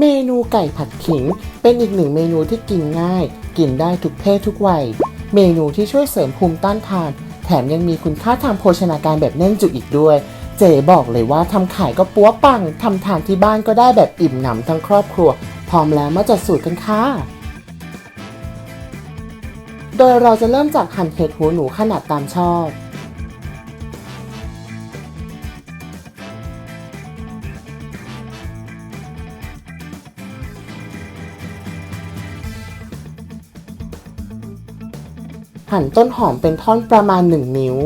เมนูไก่ผัดขิง เป็นอีกหนึ่งเมนูที่กินง่าย กินได้ทุกเพศทุกวัย เมนูที่ช่วยเสริมภูมิต้านทาน แถมยังมีคุณค่าทางโภชนาการแบบแน่นจุกอีกด้วย เจ๊บอกเลยว่าทำขายก็ปัวปังทำทานที่บ้านก็ได้แบบอิ่มหนำทั้งครอบครัว พร้อมแล้วมาจัดสูตรกันค่ะโดยเราจะเริ่มจากหั่นเห็ดหูหนูขนาดตามชอบ หั่นต้นหอมเป็นท่อนประมาณ 1 นิ้ว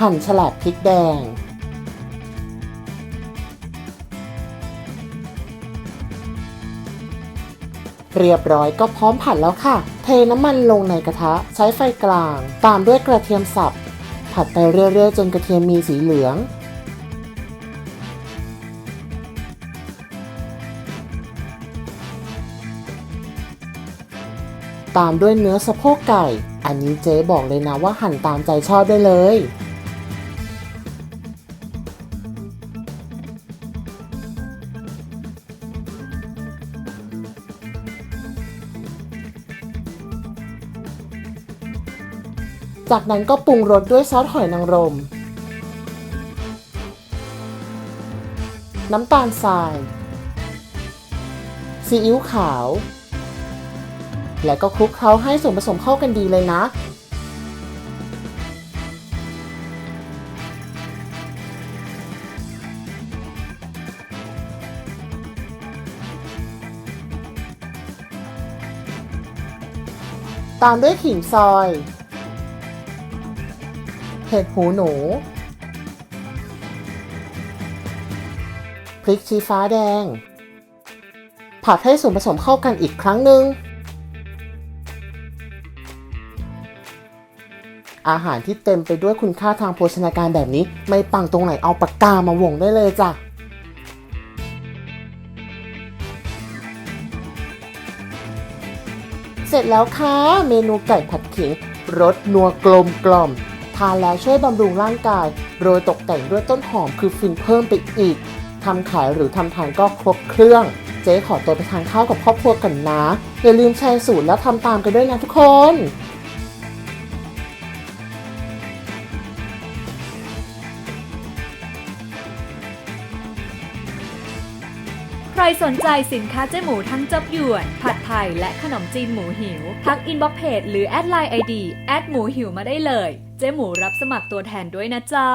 หั่นฉลากพริกแดง เรียบร้อยก็พร้อมผัดแล้วค่ะ เทน้ำมันลงในกระทะใช้ไฟกลาง ตามด้วยกระเทียมสับ ผัดไปเรื่อยๆ จนกระเทียมมีสีเหลือง ตามด้วยเนื้อสะโพกไก่ อันนี้เจ๊บอกเลยนะว่าหั่นตามใจชอบได้เลย จากนั้นก็ปรุงรสด้วยซอสหอยนางรม น้ำตาลทราย ซีอิ๊วขาว และก็คลุกเคล้าให้ส่วนผสมเข้ากันดีเลยนะ ตามด้วยขิงซอย เห็ดหูหนู พริกชี้ฟ้าแดง ผัดให้ส่วนผสมเข้ากันอีกครั้งหนึ่ง อาหารที่เต็มไปด้วยคุณค่าทางโภชนาการแบบนี้ ไม่ปังตรงไหนเอาปากกามาวงได้เลยจ้ะเสร็จแล้วค่ะ เมนูไก่ผัดขิงรสนัวกลมกล่อม ทานแล้วช่วยบำรุงร่างกาย โรยตกแต่งด้วยต้นหอมคือฟินเพิ่มไปอีกทำขายหรือทำทานก็ครบเครื่อง เจ๊ขอตัวไปทานข้าวกับครอบครัวกันนะ อย่าลืมแชร์สูตรแล้วทำตามกันด้วยนะทุกคน รสนใจสินค้าเจ๊หมูทั้งจับหยวน ผัดไทย และขนมจีนหมูหิว ทักอินบ็อกเพจหรือแอดไลน์ไอดีแอดหมูหิวมาได้เลย เจ๊หมูรับสมัครตัวแทนด้วยนะจ๊ะ